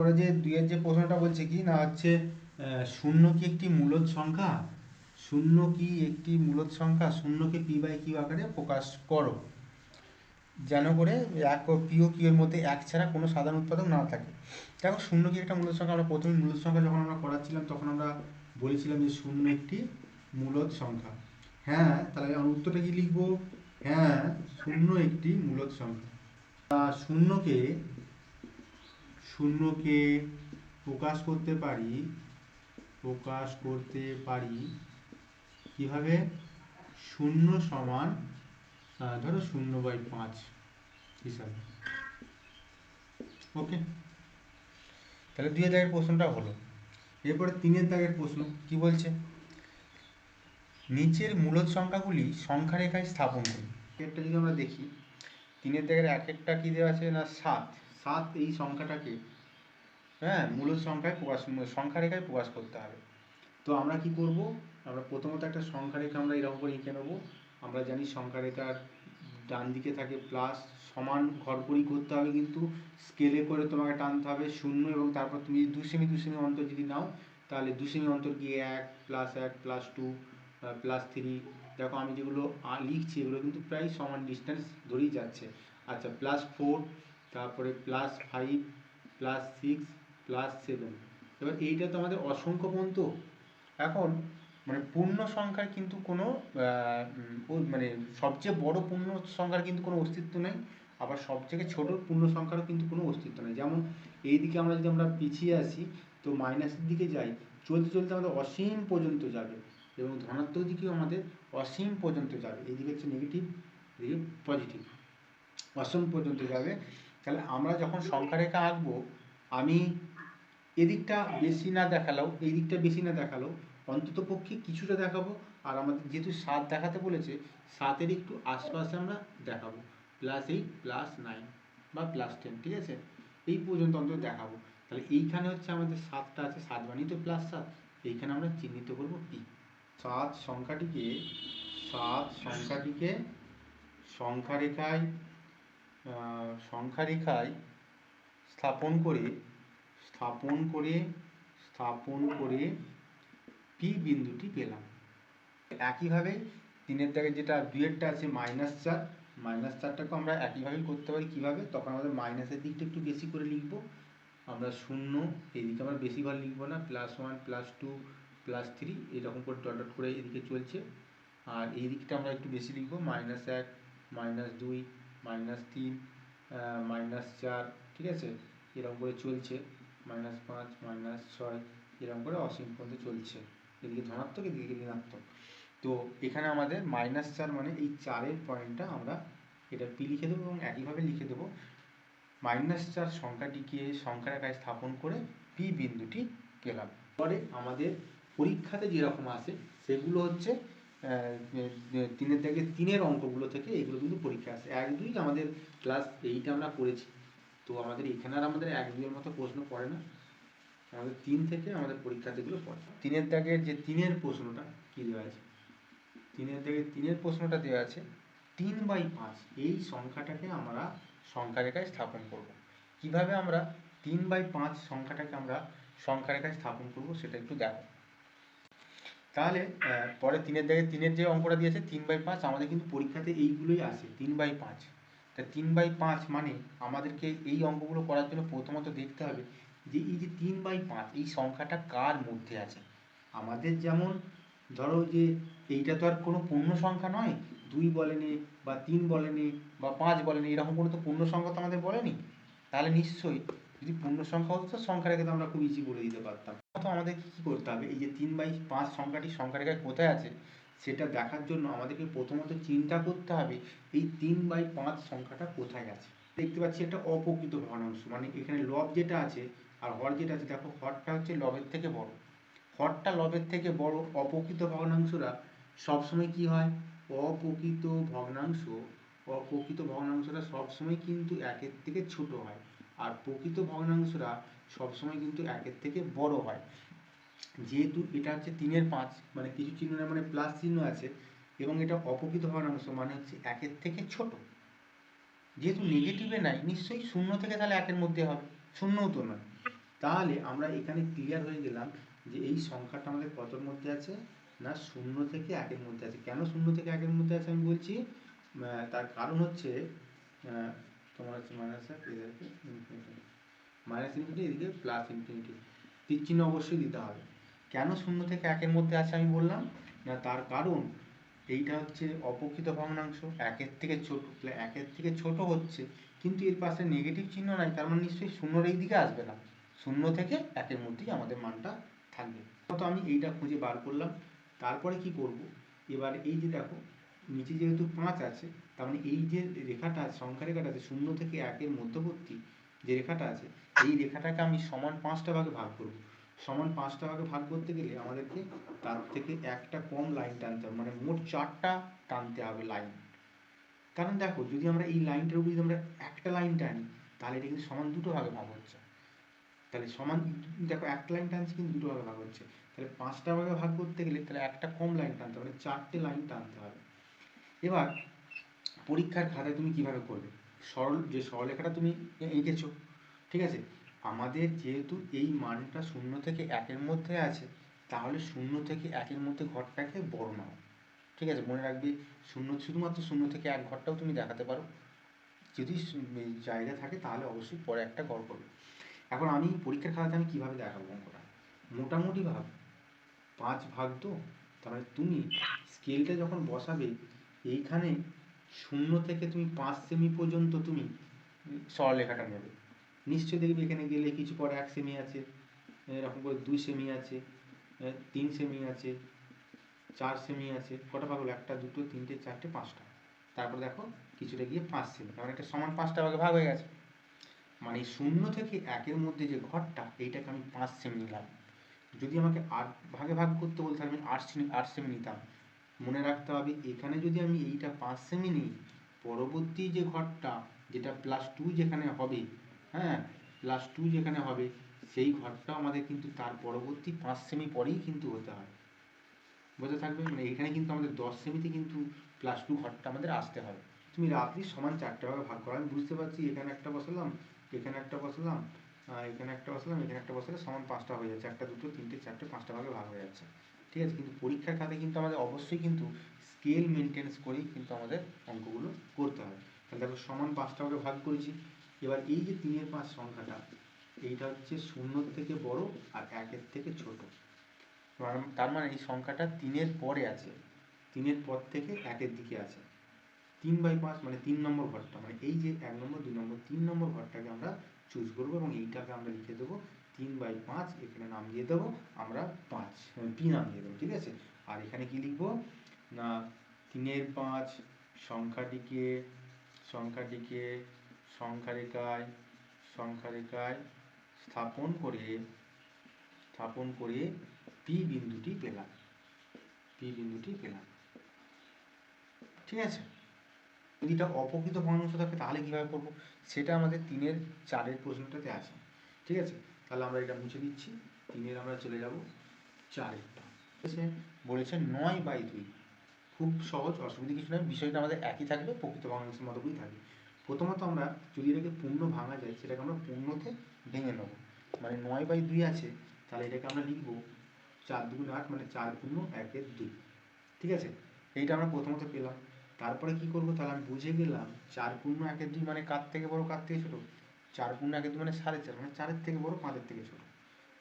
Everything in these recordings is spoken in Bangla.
পরে যে দুইয়ের যে প্রশ্নটা বলছে কি, না হচ্ছে শূন্য কি একটি মূলদ সংখ্যা? শূন্য কি একটি মূলদ সংখ্যা? শূন্যকে পি বাই কিউ আকারে প্রকাশ করো। যেন করে এক ও পি ও কিউ এর মধ্যে এক ছাড়া কোনো সাধারণ উৎপাদক না থাকে। দেখো, শূন্য কি একটা মূলদ সংখ্যা? আমরা প্রথমে মূলদ সংখ্যা যখন আমরা করাচ্ছিলাম, তখন আমরা বলেছিলাম যে শূন্য একটি মূলদ সংখ্যা। হ্যাঁ তাহলে আমরা উত্তরটা কি লিখব? হ্যাঁ শূন্য একটি মূলদ সংখ্যা। শূন্যকে শূন্যকে প্রকাশ করতে পারি, প্রকাশ করতে পারি কীভাবে? শূন্য সমান ধরো শূন্য বাই পাঁচ, হিসাবে। ওকে তাহলে দুই দাগের প্রশ্নটা হলো। এরপরে তিনের দাগের প্রশ্ন, কি বলছে? নিচের মূলদ সংখ্যাগুলি সংখ্যা রেখায় স্থাপন করি একটা যদি আমরা দেখি, তিনের দাগের এক একটা কি দেওয়া আছে না সাত? সাত এই সংখ্যাটাকে হ্যাঁ মূলদ সংখ্যায় প্রকাশ সংখ্যা রেখায় প্রকাশ করতে হবে। তো আমরা কি করব? আমরা প্রথমত একটা সংখ্যা রেখা আমরা এরকম করে এঁকে নেব। আমরা জানি সংখ্যা রেখার ডান দিকে থাকে প্লাস সমান ঘরকরি করতে হবে কিন্তু স্কেলে করে তোমাকে টানতে হবে শূন্য এবং তারপর তুমি দু সেমি দু সেমি অন্তর যদি নাও, তাহলে দু সেমি অন্তর গিয়ে এক প্লাস এক প্লাস টু প্লাস থ্রি দেখো আমি যেগুলো লিখছি এগুলো কিন্তু প্রায় সমান ডিস্টেন্স ধরেই যাচ্ছে। আচ্ছা প্লাস ফোর তারপরে plus five plus six plus seven এবার এইটা তো আমাদের অসংখ্য পর্যন্ত এখন মানে পূর্ণ সংখ্যার কিন্তু কোনো মানে সবচেয়ে বড় পূর্ণ সংখ্যার কিন্তু কোনো অস্তিত্ব নেই। আবার সবথেকে ছোট পূর্ণ সংখ্যারও কিন্তু কোনো অস্তিত্ব নেই। যেমন এই দিকে আমরা যদি আমরা পিছিয়ে আসি, তো মাইনাসের দিকে যাই, চলতে চলতে আমাদের অসীম পর্যন্ত যাবে এবং ধনাত্মক দিকেও আমাদের অসীম পর্যন্ত যাবে। এইদিকে হচ্ছে নেগেটিভ এদিকে পজিটিভ অসীম পর্যন্ত যাবে। তাহলে আমরা যখন সংখ্যা রেখা আঁকবো, আমি এদিকটা বেশি না দেখালেও এই দিকটা বেশি না দেখালেও অন্তত পক্ষে কিছুটা দেখাবো আর আমাদের যেহেতু সাত দেখাতে বলেছে, সাতের একটু আশপাশে আমরা দেখাবো। প্লাস এইট প্লাস নাইন বা প্লাস টেন ঠিক আছে? এই পর্যন্ত অন্তত দেখাবো। তাহলে এইখানে হচ্ছে আমাদের সাতটা আছে, সাত বানিয়ে তো প্লাস সাত, এইখানে আমরা চিহ্নিত করব পি সাত সংখ্যাটিকে সাত সংখ্যাটিকে সংখ্যা রেখায় আহ, সংখ্যা রেখায় স্থাপন করে স্থাপন করে স্থাপন করে পি বিন্দুটি পেলাম। একইভাবে তিনের দাগে যেটা দুয়েরটা আছে মাইনাস চার মাইনাস চারটাকে আমরা একইভাবেই করতে পারি কীভাবে? তখন আমাদের মাইনাসের দিকটা একটু বেশি করে লিখব। আমরা শূন্য এদিকে আমরা বেশি বার লিখব না plus one plus two plus three এরকম করে ডট ডট করে এদিকে চলছে। আর এই দিকটা আমরা একটু বেশি লিখব মাইনাস এক মাইনাস দুই মাইনাস তিন মাইনাস চার, ঠিক আছে? এরকম করে চলছে। মাইনাস পাঁচ মাইনাস ছয়, এরকম করে অসীম পর্যন্ত চলছে। এদিকে ধনাত্মক, এদিকে ঋণাত্মক। তো এখানে আমাদের মাইনাস চার মানে এই চারের পয়েন্টটা আমরা এটা পি লিখে দেবো এবং একইভাবে লিখে দেবো? মাইনাস চার সংখ্যাটিকে সংখ্যার রেখায় স্থাপন করে পি বিন্দুটি পেলাম পরে আমাদের পরীক্ষাতে যেরকম আসে সেগুলো হচ্ছে তিনের থেকে তিনের অঙ্কগুলো থেকে এগুলো কিন্তু পরীক্ষা আসে এক দুই আমাদের ক্লাস এইট আমরা করেছি। তো আমাদের এখানে আর আমাদের এক দুইয়ের মতো প্রশ্ন পড়ে না। আমাদের তিন থেকে আমাদের পরীক্ষা এগুলো পড়ে, তিনের দাগের যে তিনের প্রশ্নটা কি দেওয়া আছে? তিনের দাগের তিনের প্রশ্নটা দেওয়া আছে, তিন বাই পাঁচ, এই সংখ্যাটাকে আমরা সংখ্যা রেখায় স্থাপন করব। কীভাবে আমরা তিন বাই পাঁচ সংখ্যাটাকে আমরা সংখ্যা রেখায় স্থাপন করব সেটা একটু দেখো। তাহলে পরে তিনের দাগে তিনের যে অঙ্কটা দিয়েছে, তিন বাই পাঁচ, আমাদের কিন্তু পরীক্ষাতে এইগুলোই আসে, তিন বাই পাঁচ। তা তিন বাই পাঁচ মানে আমাদেরকে এই অঙ্কগুলো করার জন্য প্রথমত দেখতে হবে যে এই যে তিন বাই পাঁচ, এই সংখ্যাটা কার মধ্যে আছে? আমাদের যেমন ধরো যে এইটা তো আর কোনো পূর্ণ সংখ্যা নয়, দুই বলেনি বা তিন বলেনি বা পাঁচ বলেনি এরকম কোনো তো পূর্ণ সংখ্যা তো আমাদের বলেনি। তাহলে নিশ্চয়ই যদি পূর্ণ সংখ্যা হতো, তো সংখ্যা তো আমরা খুব ইজি বলে দিতে পারতাম। তো আমাদের কি করতে হবে? এই যে তিন বাই পাঁচ সংখ্যাটি সংখ্যা রেখায় কোথায় আছে? সেটা দেখার জন্য আমাদেরকে প্রথমত চিন্তা করতে হবে, এই তিন বাই পাঁচ সংখ্যাটা কোথায় আছে? দেখতে পাচ্ছি একটা অপ্রকৃত ভগ্নাংশ মানে এখানে লব যেটা আছে আর হর যেটা আছে, দেখো হরটা হচ্ছে লবের থেকে বড়। হরটা লবের থেকে বড় অপ্রকৃত ভগ্নাংশরা সবসময় কি হয়? অপ্রকৃত ভগ্নাংশ, অপ্রকৃত ভগ্নাংশরা সবসময় কিন্তু একের থেকে ছোট হয়। আর প্রকৃত ভগ্নাংশরা সবসময় কিন্তু একের থেকে বড় হয়। যেহেতু এটা হচ্ছে তিনের পাঁচ মানে কিছু চিহ্ন মানে প্লাস চিহ্ন আছে এবং এটা অপ্রকৃত ভগ্নাংশ মানে হচ্ছে একের থেকে ছোট। যেহেতু নেগেটিভে নাই, নিশ্চয়ই শূন্য থেকে তাহলে একের মধ্যে হবে। শূন্যও তো নয়। তাহলে আমরা এখানে ক্লিয়ার হয়ে গেলাম যে এই সংখ্যাটা আমাদের কতর মধ্যে আছে না শূন্য থেকে একের মধ্যে আছে। কেন শূন্য থেকে একের মধ্যে আছে আমি বলছি? তার কারণ হচ্ছে তোমার হচ্ছে মাইনাস মাইনাস ইনফিনিটি এদিকে প্লাস ইনফিনিটি চিহ্ন অবশ্যই দিতে হবে। কেন শূন্য থেকে একের মধ্যে আছে আমি বললাম? না, তার কারণ এইটা হচ্ছে অপকৃত ভগ্নাংশ। একের থেকে ছোট একের থেকে ছোট হচ্ছে, কিন্তু এর পাশে নেগেটিভ চিহ্ন নাই, তার মানে নিশ্চয়ই শূন্যর এই দিকে আসবে না। শূন্য থেকে একের মধ্যেই আমাদের মানটা থাকবে। তো আমি এইটা খুঁজে বার করলাম। তারপরে কি করব? এবার এই যে দেখো, নিচে যেহেতু পাঁচ আছে, তার মানে এই যে রেখাটা সংখ্যা রেখাটা আছে, শূন্য থেকে একের মধ্যবর্তী যে রেখাটা আছে এই রেখাটাকে আমি সমান পাঁচটা ভাগে ভাগ করব। সমান পাঁচটা ভাগে ভাগ করতে গেলে আমাদেরকে তার থেকে একটা কম লাইন টানতে হবে। মানে মোট চারটা টানতে হবে লাইন কারণ দেখো, যদি আমরা এই লাইনটার উপর যদি আমরা একটা লাইন টানি, তাহলে এটা কিন্তু সমান দুটো ভাগে ভাগ হচ্ছে। তাহলে সমান, দেখো একটা লাইন টানছি কিন্তু দুটো ভাগে ভাগ হচ্ছে। তাহলে পাঁচটা ভাগে ভাগ করতে গেলে তাহলে একটা কম লাইন টানতে হবে মানে চারটে লাইন টানতে হবে। এবার পরীক্ষার খাতায় তুমি কীভাবে করবে? সরল, যে সরলরেখাটা তুমি এঁকেছো ঠিক আছে? আমাদের যেহেতু এই মানটা শূন্য থেকে একের মধ্যে আছে, তাহলে শূন্য থেকে একের মধ্যে ঘরটাকে বড় নাও। ঠিক আছে? মনে রাখবে, শূন্য শুধুমাত্র শূন্য থেকে এক ঘরটাও তুমি দেখাতে পারো। যদি জায়গা থাকে, তাহলে অবশ্যই পরে একটা ঘর করবে। এখন আমি পরীক্ষার খাতাতে আমি কীভাবে দেখাবো অঙ্কটা? মোটামুটি ভাব, পাঁচ ভাগ তো, তাহলে তুমি স্কেলটা যখন বসাবে, এইখানে শূন্য থেকে তুমি পাঁচ সেমি পর্যন্ত তুমি সরলরেখাটা নেবে। নিশ্চয়ই দেখবে এখানে গেলে কিছু পরে এক সেমি আছে এরকম করে দুই সেমি আছে তিন সেমি আছে, চার সেমি আছে, কটা ভাগ হলো একটা, দুটো, তিনটে, চারটে, পাঁচটা। তারপর দেখো কিছুটা গিয়ে পাঁচ সেমি। তার মানে একটা সমান পাঁচটা ভাগে ভাগ হয়ে গেছে। মানে শূন্য থেকে একের মধ্যে যে ঘরটা, এইটাকে আমি পাঁচ সেমি নিলাম। যদি আমাকে আট ভাগে ভাগ করতে বলতে আমি আট সেমি আট সেমি নিতাম। মনে রাখতে হবে, এখানে যদি আমি এইটা পাঁচ সেমি নিই, পরবর্তী যে ঘরটা, যেটা প্লাস টু যেখানে হবে হ্যাঁ প্লাস টু যেখানে হবে, সেই ঘরটা আমাদের কিন্তু তার পরবর্তী পাঁচ সেমি পরেই কিন্তু হতে হয়। বোঝা থাকবে? মানে এখানে কিন্তু আমাদের দশ সেমিতে কিন্তু প্লাস টু ঘরটা আমাদের আসতে হবে। তুমি রাত্রি সমান চারটে ভাগে ভাগ করো। আমি বুঝতে পারছি, এখানে একটা বসালাম, এখানে একটা বসালাম এখানে একটা বসালাম, এখানে একটা বসালে সমান পাঁচটা হয়ে যাচ্ছে। একটা দুটো, তিনটে, চারটে, পাঁচটা ভাগে ভাগ হয়ে যাচ্ছে। ঠিক আছে? কিন্তু পরীক্ষার খাতায় কিন্তু আমাদের অবশ্যই কিন্তু স্কেল মেনটেন্স করেই কিন্তু আমাদের অঙ্কগুলো করতে হবে তাহলে দেখো সমান পাঁচটা ভাগে ভাগ করেছি। এবার এই যে তিনের পাঁচ সংখ্যাটা এইটা হচ্ছে শূন্যর থেকে বড় আর একের থেকে ছোট। তার- তার মানে এই সংখ্যাটা তিনের পরে আছে। তিনের পর থেকে একের দিকে আছে। তিন বাই পাঁচ মানে তিন নম্বর ঘরটা মানে এই যে এক নম্বর দুই নম্বর তিন নম্বর ঘরটাকে আমরা চুজ করব এবং এইটাকে আমরা লিখে দেবো তিন বাই পাঁচ এখানে নাম দিয়ে দেবো আমরা পাঁচ পি নাম দিয়ে দেবো ঠিক আছে? আর এখানে কি লিখব? না তিনের পাঁচ সংখ্যাটিকে সংখ্যাটিকে সংখ্যারেখায় সংখ্যারেখায় স্থাপন করে স্থাপন করে পি বিন্দুটি পেলাম। পি বিন্দুটি পেলাম। ঠিক আছে? যদি এটা অপকৃত ভগ্নাংশ থাকে, তাহলে কীভাবে করব? সেটা আমাদের তিনের চারের প্রশ্নটাতে আছে। ঠিক আছে? তাহলে আমরা এটা মুছে দিচ্ছি। তিনের আমরা চলে যাব চারেরটা। আছে? বলেছে নয় বাই দুই। খুব সহজ, অসুবিধা কিছু নয়। বিষয়টা আমাদের একই থাকবে, প্রকৃত ভগ্নাংশের মতো করেই থাকবে। প্রথমত আমরা যদি এটাকে পূর্ণ ভাঙা যায়, সেটাকে আমরা পূর্ণতে ভেঙে নেব। মানে নয় বাই দুই আছে, তাহলে এটাকে আমরা লিখব চার দুগুণ আট মানে চার পূর্ণ একের দুই। ঠিক আছে? এইটা আমরা প্রথমত পেলাম। তারপরে কি করব? তাহলে আমি বুঝে গেলাম চার পূর্ণ একের দুই মানে কার থেকে বড়, কার থেকে ছোট? চার পূর্ণ একের দুই মানে সাড়ে চার মানে চারের থেকে বড়, পাঁচের থেকে ছোট।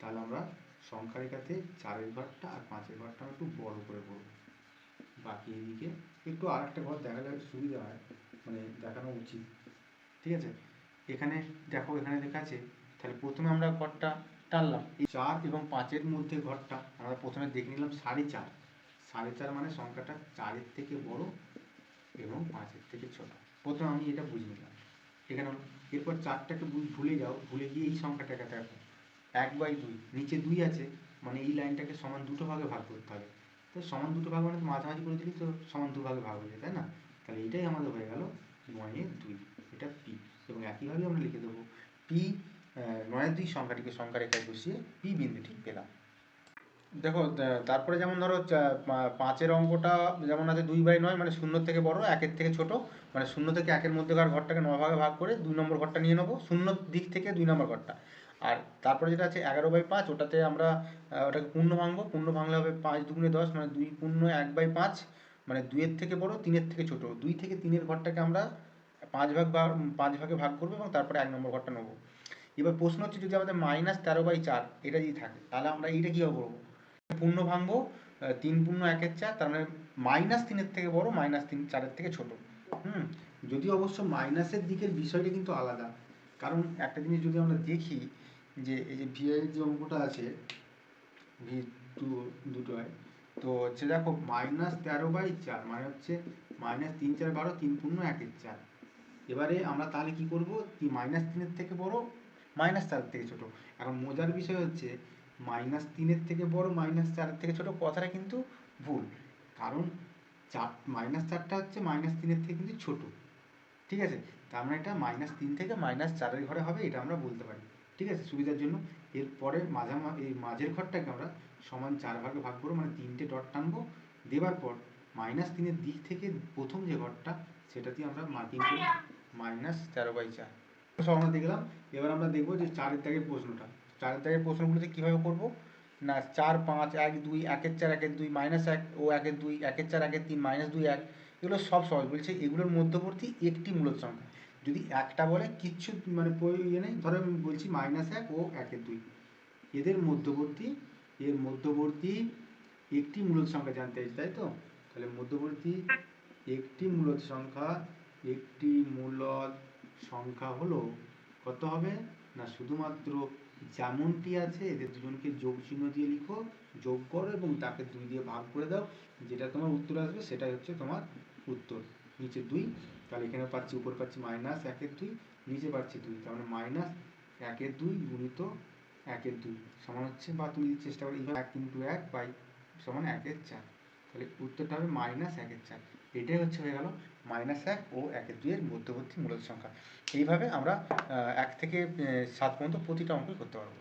তাহলে আমরা সংখ্যা রেখাতে চারের ঘরটা আর পাঁচের ঘরটা একটু বড় করে করব। বাকি এদিকে একটু আর একটা ঘর দেখালে সুবিধা হয়। মানে দেখানো উচিত। ঠিক আছে? এখানে দেখো, এখানে লেখা আছে, তাহলে প্রথমে আমরা ঘরটা টানলাম। এই চার এবং পাঁচের মধ্যে ঘরটা আমরা প্রথমে দেখে নিলাম সাড়ে চার। সাড়ে চার মানে সংখ্যাটা চারের থেকে বড় এবং পাঁচের থেকে ছোট। প্রথমে আমি এটা বুঝে নিলাম। এখানে। এরপর চারটাকে ভুলে যাও, ভুলে গিয়ে এই সংখ্যাটাকে দেখো। এক বাই দুই, নিচে দুই আছে মানে এই লাইনটাকে সমান দুটো ভাগে ভাগ করতে হবে। তো সমান দুটো ভাগ মানে মাঝামাঝি করে দিলেই তো সমান দু ভাগে ভাগ হয়ে যায়, তাই না? তাহলে এটাই আমাদের হয়ে গেল নয়ের দুই, এটা পি। এবং একইভাবে আমরা লিখে দেবো পি নয়ের দুই সংখ্যাটিকে সংখ্যা রেখায় বসিয়ে পি বিন্দুটি পেলাম। দেখো তারপরে যেমন ধরো পাঁচের অঙ্কটা যেমন আছে দুই বাই নয় মানে শূন্য থেকে বড়, একের থেকে ছোট মানে শূন্য থেকে একের মধ্যেকার ঘরটাকে নয় ভাগে ভাগ করে দুই নম্বর ঘরটা নিয়ে নেব, শূন্য দিক থেকে দুই নম্বর ঘরটা। আর তারপরে যেটা আছে এগারো বাই পাঁচ, ওটাতে আমরা ওটাকে পূর্ণ ভাঙবো, পূর্ণ ভাঙলে হবে পাঁচ দুগুণে দশ মানে দুই পূর্ণ এক বাই পাঁচ মানে দুইয়ের থেকে বড়, তিনের থেকে ছোট। দুই থেকে তিনের ঘরটাকে আমরা পাঁচ ভাগ বা পাঁচ ভাগে ভাগ করব এবং তারপরে এক নম্বর ঘরটা নেব। এবার প্রশ্ন হচ্ছে, যদি আমাদের মাইনাস তেরো বাই চার, এটা যদি থাকে, তাহলে আমরা এইটা কীভাবে করব? পূর্ণ ভাঙবো তিন পূর্ণ একের চার, তার মানে মাইনাস তিনের থেকে বড়, মাইনাস তিন চারের থেকে ছোট। হুম? যদিও অবশ্য মাইনাসের দিকের বিষয়টা কিন্তু আলাদা, কারণ একটা জিনিস যদি আমরা দেখি যে, এই যে ভি এর যে অঙ্কটা আছে ভি টু দুটোয় তো হচ্ছে দেখো মাইনাস তেরো বাই চার মানে হচ্ছে মাইনাস তিন চার বারো, তিন পূর্ণ একের চার। এবারে আমরা তাহলে কি করব? মাইনাস তিনের থেকে বড় মাইনাস চারের থেকে ছোট। এখন মজার বিষয় হচ্ছে মাইনাস তিনের থেকে বড় মাইনাস চারের থেকে ছোট কথাটা কিন্তু ভুল। কারণ চার মাইনাস চারটা হচ্ছে মাইনাস তিনের থেকে কিন্তু ছোট। ঠিক আছে? তার মানে এটা মাইনাস তিন থেকে মাইনাস চারের ঘরে হবে, এটা আমরা বলতে পারি। ঠিক আছে? সুবিধার জন্য। এরপরে মাঝা এই মাঝের ঘরটাকে আমরা সমান চার ভাগে ভাগ করব মানে তিনটে ডট টানবো। দেওয়ার পর মাইনাস তিনের দিক থেকে প্রথম যে ঘরটা সেটা দিয়ে আমরা মার্কিং করি মাইনাস তেরো বাই চার। সব আমরা দেখলাম এবার আমরা দেখব যে চারের দাগের প্রশ্নটা। চারের দাগের প্রশ্নগুলোতে কীভাবে করব? না, চার, পাঁচ, এক, দুই, একের চার, একের দুই মাইনাস এক, ও একের দুই, একের চার, একের তিন মাইনাস দুই, এক, এগুলো সব সহজ। বলছে এগুলোর মধ্যবর্তী একটি মূলত সংখ্যা। যদি একটা বলে কিচ্ছু মানে পরি- ইয়ে নেই, ধরো আমি বলছি মাইনাস এক ও একের দুই। এদের মধ্যবর্তী এর মধ্যবর্তী একটি মূলত সংখ্যা জানতে চাইছি তাই তো? তাহলে মধ্যবর্তী একটি মূলত সংখ্যা, একটি মূলদ সংখ্যা হলো কত হবে? না শুধুমাত্র যেমনটি আছে, এদের দুজনকে যোগ চিহ্ন দিয়ে লিখো, যোগ করো এবং তাকে দুই দিয়ে ভাগ করে দাও। যেটা তোমার উত্তর আসবে, সেটাই হচ্ছে তোমার উত্তর। নিচে দুই, তাহলে এখানে পাচ্ছি, উপর পাচ্ছি মাইনাস একের দুই, নিচে পাচ্ছি দুই, তার মানে মাইনাস একের দুই গুণিত একের দুই। সমান হচ্ছে বা তুমি যদি চেষ্টা করো এইভাবে এক ইন্টু এক বাই সমান একের চার। তাহলে উত্তরটা হবে মাইনাস একের চার। এটাই হচ্ছে হয়ে গেল মাইনাস এক ও একের দুইয়ের মধ্যবর্তী মূলত সংখ্যা। এইভাবে আমরা এক থেকে সাত পর্যন্ত প্রতিটা অঙ্কই করতে পারব।